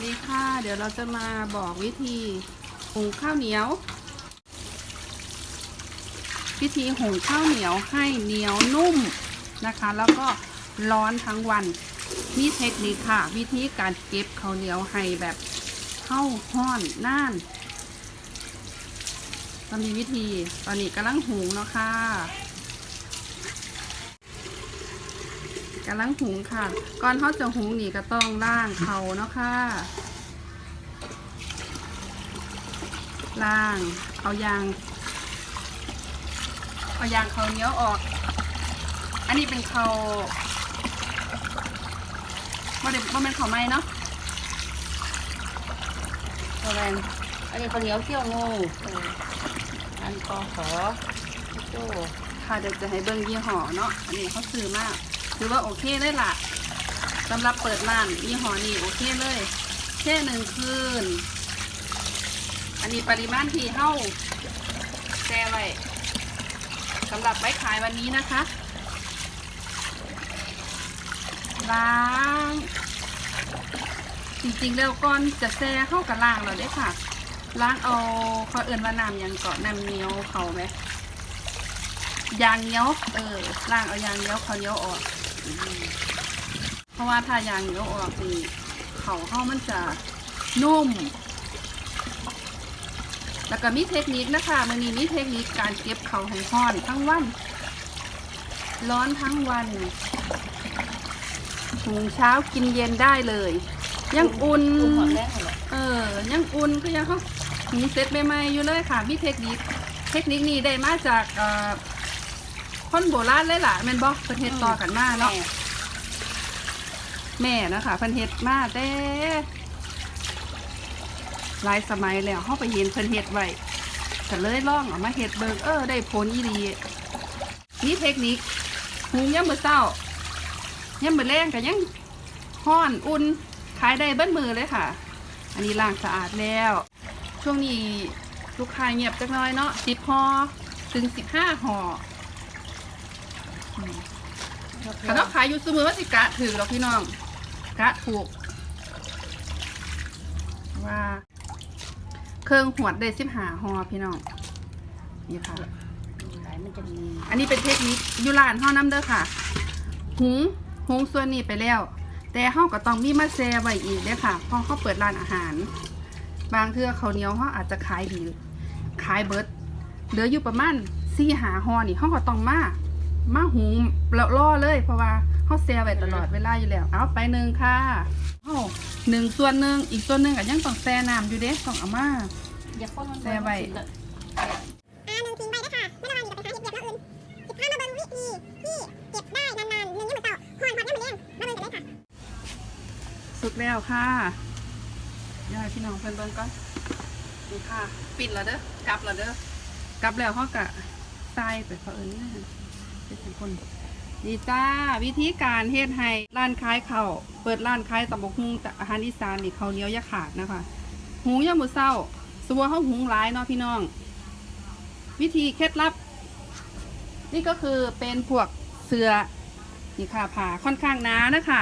วัสดีค่ะ เดี๋ยวเราจะมาบอกวิธีหุงข้าวเหนียว วิธีหุงข้าวเหนียวให้เหนียวนุ่มนะคะ แล้วก็ร้อนทั้งวันมีเทคนิคค่ะ วิธีการเก็บข้าวเหนียวให้แบบเข้าห้อนน่านตอนนี้วิธีตอนนี้กำลังหุงเนาะค่ะ กำลังหุงค่ะ ก่อนเขาจะหุงนี่ก็ต้องล้างเขาเนาะค่ะล้างเอายาง เอายางเขาเหนี้ยวออก อันนี้เป็นเขาบ่ได้บ่เป็นเขาวไหม้เนาะตัวแรงอันนี้ข้าวเหนียวเคี่ยวงูเอออันกอขอโจ้ค่ะเดี๋ยวจะให้เบิ้งยี่ห้อเนาะ อันนี้เขาซื้อมาก ถือว่าโอเคเลยล่ะสำหรับเปิดร้านยี่ห้อนี้โอเคเลย แค่หนึ่งคืน อันนี้ปริมาณที่เฮ้าแช่ไว้สำหรับไว้ขายวันนี้นะคะล้างจริงๆแล้วก่อนจะแช่เข้ากับล้างเราได้ค่ะล้างเอาเขาเอื่นว่าน้ำยังเกาะน้ำเนียวเขาไหมยางเนียวเออล้างเอายางเนียวเขาเนียวออก เพราะว่าถ้ายางเหนียวออกนี่เขาเขามันจะนุ่ม แล้วก็มีเทคนิคนะคะมันนี้มีเทคนิคการเก็บเขาให้ห้อนทั้งวัน ร้อนทั้งวันหุงเช้ากินเย็นได้เลย ยังอุ่นเออ ยังอุ่นก็ยังเขามีเซ็ตใหม่ๆอยู่เลยค่ะ มีเทคนิค เทคนิคนี้ได้มาจากเอ่อ คนโบราณเลยล่ะแม่นบอกประเทศต่อกันมาเนาะแม่นะคะเพิ่นเฮ็ดมาแต่หลายสมัยแล้วเฮาไปเห็นเพิ่นเฮ็ดไว้ก็เลยลองเอามาเฮ็ดเบิ่งเออได้ผลอีหลีนี่เทคนิคหุงยามมื้อเช้ายามมื้อแลงก็ยังฮ้อนอุ่นขายได้เบิดมือเลยค่ะ อันนี้ล้างสะอาดแล้ว ช่วงนี้ลูกค้าเงียบจักหน้อยเนาะ10ห่อถึง15ห่ออืม ถ้าเราขายอยู่เสมอว่าสิกะถือหรอกพี่น้องกะถูก ว่าเครื่องหวดได้สิบหาหอพี่น้องนี่ค่ะหลายมันจะมีอันนี้เป็นเทคนิคอยูรานห่อน้ำเด้อค่ะ หุงหุงส่วนนี้ไปแล้ว แต่เฮาก็ต้องมีมาแซไว้อีกเด้อค่ะเพราะเขาเปิดร้านอาหาร บางเทื่อเขาวเหนียวเขาอาจจะขายดีขายเบิดเหลืออยู่ประมาณสี่หาหอนี่เขาก็ต้องมา มาหุงแล้วล่อเลย เพราะว่าเขาแซไว้ตลอดเวลาอยู่แล้ว เอาไปหนึ่งค่ะเอาหนึ่งส่วนหนึ่งอีกส่วนหนึ่งก็ยังต้องแช่น้ำอยู่เด้ต้องเอามาอย่าพ่นมันอ่าหนึ่งทิ้งไว้นะคะเมื่อวานอยู่กับไปหาเห็ดเบียดแล้วอื่นสิบห้ามาเบิ่งวิธีที่เก็บได้นานๆหนึ่งยังมือเต่าหอนหอนยังมือเลี้ยงมาเบิ่งกันเลยค่ะสุกแล้วค่ะยายพี่น้องเพิ่นเบิ่งก่อนนี่ค่ะ ปิดแล้วเด้อกลับแล้วเด้อกลับแล้วเขากะทรายไปเขาเอิญนี่เป็น ทุกคนนี่จ้าวิธีการเฮ็ดให้ร้านขายข้าวเปิดร้านขายตำบกหุ่งอาหารอีสานนี่ข้าวเหนียวอยาขาดนะคะหุงยามมื้อเช้าสมมุติว่าเขาหุงหลายเนาะพี่น้อง วิธีเคล็ดลับ นี่ก็คือเป็นพวกเสือนี่ค่ะผ่าค่อนข้างหนานะคะ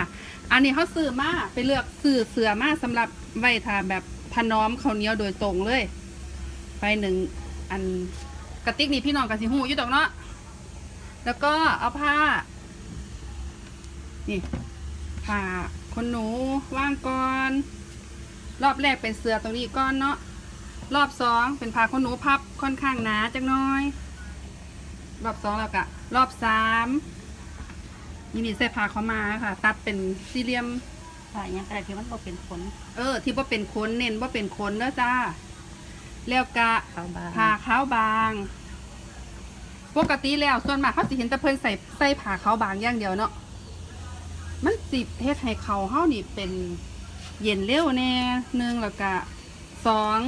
อันนี้เขาซื้อมาไปเลือกซื้อเสือมาสำหรับไว้ทาแบบถนอมข้าวเหนียวโดยตรงเลย ไปหนึ่งอันกระติกนี่พี่น้องกับสิหูอยู่ดอกเนาะ แล้วก็เอาผ้า นี่ผ้าคนหนูว่างก่อน รอบแรกเป็นเสือตรงนี้ก้อนเนาะรอบสองเป็นผ้าคนหนูพับค่อนข้างหนาจังน้อย รอบสองแล้วก็รอบสามนี่นี่ใส่ผ้าเขามาค่ะ ตัดเป็นสี่เหลี่ยมผ่าอย่างไรที่มันบ่เป็นผลเออ ที่ว่าเป็นขนเน้นว่าเป็นขนเด้อจ้าแล้วกะเอาบางผ่าขาวบาง ปกติแล้วส่วนมากเขาสิเห็นแต่เพิ่นใส่ใส่ผ่าเขาวบางอย่างเดียวเนาะมันสิเฮ็ดให้เขาเฮานี่เป็นเย็นเร็วแน่หนึ่งแล้วก็สอง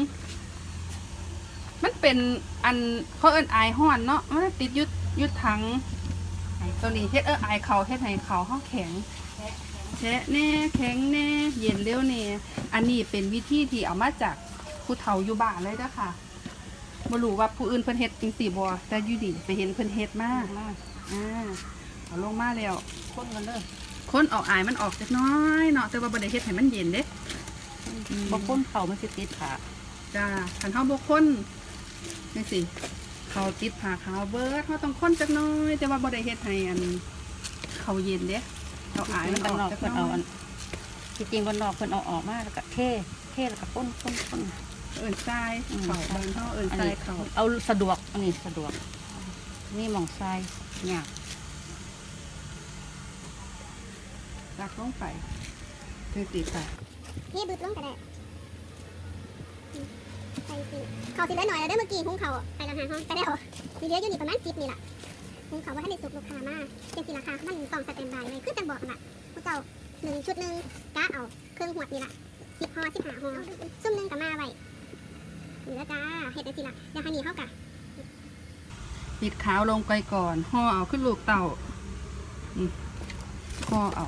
มันเป็นอันเขาเอิ้นไอายห้อนเนาะมันติดยุดยุดถังตัวนี้เฮ็ดเออไอายเขาเฮ็ดให้เขาเฮาแข็งแฉะแน่แข็งแน่เย็นเร็วแน่อันนี้เป็นวิธีที่เอามาจากผู้เฒ่าอยู่บ้านเลยเด้อค่ะ บ่รู้ว่าผู้อื่นเพิ่นเฮ็ดจังซี่บ่แต่อยู่ดีไปเห็นเพิ่นเฮ็ดมาากมากอ่าเอาลงมาแล้วพ่นกันเลยคนออกอายมันออกจักหน้อยเนาะแต่ว่าบ่ได้เฮ็ดให้มันเย็นเด้บางคนเขามันสิติดขาจ้าขันเท้าบกคนนี่สิเขาติดผ่าขาวเบิร์ดเขาต้องค้นจักหน้อย แต่ว่าบ่ได้เฮ็ดให้อัน เขาเย็นเด้เขาอายมันอบ้านอกนอกจักเพิ่นหน้เอาออัยนที่จริงบ้านนอกเพิ่นเอาออกมาแล้วก็เท่เท่แล้วก็ป้นป้นป้น เอิ้นทรายอืมเขาบางเท่าเอิ้นอันทรายนี้เขาเอาสะดวกอันนี้สะดวก นี่หมองทรายยากรักลงไปคือติดไปเฮ้บึดลงก็ได้อืมไปสิเขาสิเหลือหน่อยแล้วเด้อเมื่อกี้หุงเขาวไปและหาห้องไปแล้วมีเหลืออยู่นี่ประมาณ10นี่ล่ะหุงเขาวว่าให้ได้สุกลูกค้ามาเป็นสิราคามันต้องสแตนบายไว้คือจังบอกกันล่ะผู้เจ้าหนึ่งชุดหนึงกะเอาเครื่องหวดนี่ล่ะ10ห่อ15ห่อซุ่มหนึงก็มาไว้ เหลือจ้าเฮ็ดได้สิล่ะเดี๋ยวให้นี่เฮากะปิดขาวลงไปก่อนห่อเอาขึ้นลูกเต่าอืมห่อเอา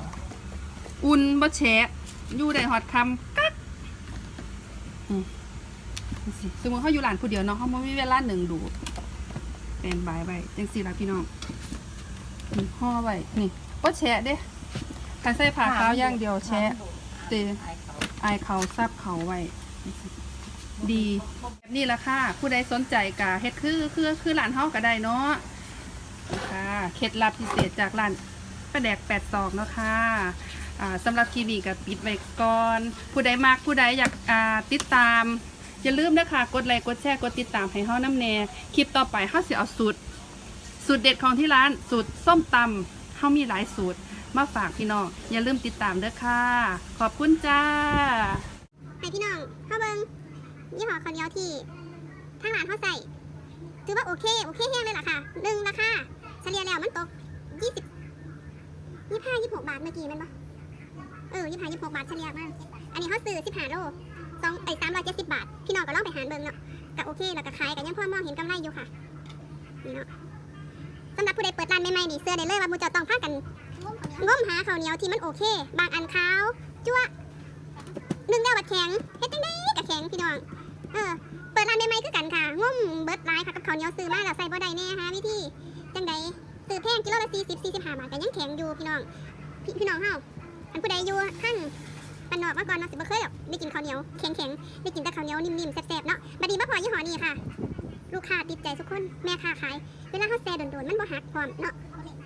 อุ่นบ่แฉะอยู่ได้ฮอดคำกักอืมนี่สิสมมติเขาอยู่ร้านผู้เดียวเนาะเขาไม่มีเวลาหนึ่งดูเป็นใบายไว้จังสี่ละพี่น้องห่อไว้นี่บ่แฉะเด้คันใส่ผ้าขาวย่างเดียวแฉะเตอายเขาซับเขาไว้ ดีแบบนี้ละค่ะ ผู้ใดสนใจกะเฮ็ดคือคือคือร้านเฮาก็ได้เนาะค่ะเคล็ดลับพิเศษจากร้านป้าแดกแปดซอกเนาะค่ะสำหรับคลิปนี้ก็ปิดไว้ก่อน ผู้ใดมากผู้ใดอยากาติดตามอย่าลืมนะคะกดไลค์กดแชร์กดติดตามให้เฮาน้ำแน่คลิปต่อไปเฮาสิเอาสูตรสูตรเด็ดของที่ร้านสูตรส้มตำเฮามีหลายสูตรมาฝากพี่น้องอย่าลืมติดตามเด้อค่ะ ขอบคุณจ้าให้พี่น้องเข้าเบิง ยี่ห้อข้าวเหนียวที่ทางร้านเขาใส่ถือว่าโอเค โอเคแห้งเลยล่ะค่ะหนึ่งราคาเฉลี่ยแล้วมันตกยี่สิบยี่ห้ายี่หกบาทเมื่อกี้มันปะเออยี่ห้ายี่หกบาทเฉลี่ยมากอันนี้เขาซื้อสิบห้าโลสองไอ้สามร้อยเจ็ดสิบบาท พี่น้องก็ลองไปหารเบิงเนาะก็โอเคแล้วก็ขายกันยังพอมองเห็นกำไรอยู่ค่ะนี่เนาะสำหรับผู้ใดเปิดร้านใหม่ๆนี่เสื้อได้เลยว่ามูจะต้องพากันง้มหาข้าวเหนียวที่มันโอเค บางอันขาวจั่วหนึ่งเดียวบัดแข็งเฮ็ดจังไดกับแข็งพี่น้อง เออเปิดร้านใหม่ๆคือกันค่ะงุ่มเบิร์ดร้ายค่ะกับข้าวเหนียวซื้อมาแล้วใส่บ่ได้แน่ฮะวิธีจังใดซื้อแพงกิโลละ40 45บสี่สิบห้าทก็ยังแข็งอยู่พี่น้องพี่พี่น้องเฮาอันผู้ใดอยู่ข้างปันนอกมาก่อนเนาะสิบ่เคยหรอกได้กินข้าวเหนียวแข็งๆได้กินแต่ข้าวเหนียวนิ่มๆแซ่บๆเนาะบัดนี้มาพอยี่ห้อนี้ค่ะ ลูกค้าติดใจทุกคนแม่ค้าขายเวลาเฮาแซ่โดนๆมันบ่หักพร้อมเนาะ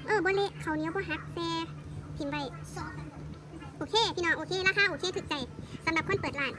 เออบ่เละข้าวเหนียวบ่หักแซ่ทิ้งไว้โอเคพี่น้องโอเคราคาโอเคถึกใจสำหรับคนเปิดร้าน